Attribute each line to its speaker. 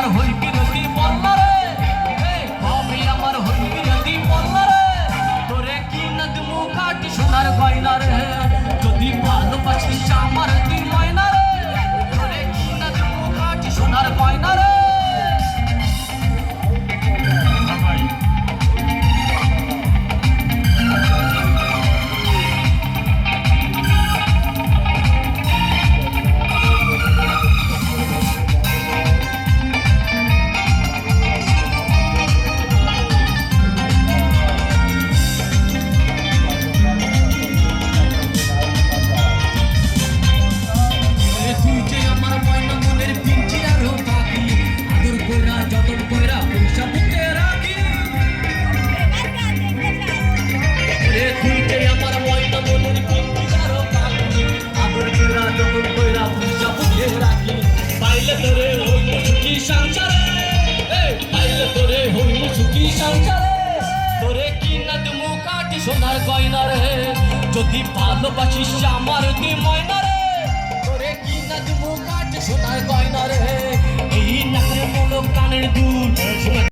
Speaker 1: পার হইবে নিশান চালে তোরে কি না তুমি কাটি সোনার গয়না রে? যদি ভালোবাসিস আমার তুই ময়না রে। তোরে কি না তুমি কাটি সোনার গয়না রে? এই নাকের মূল কানের দুল।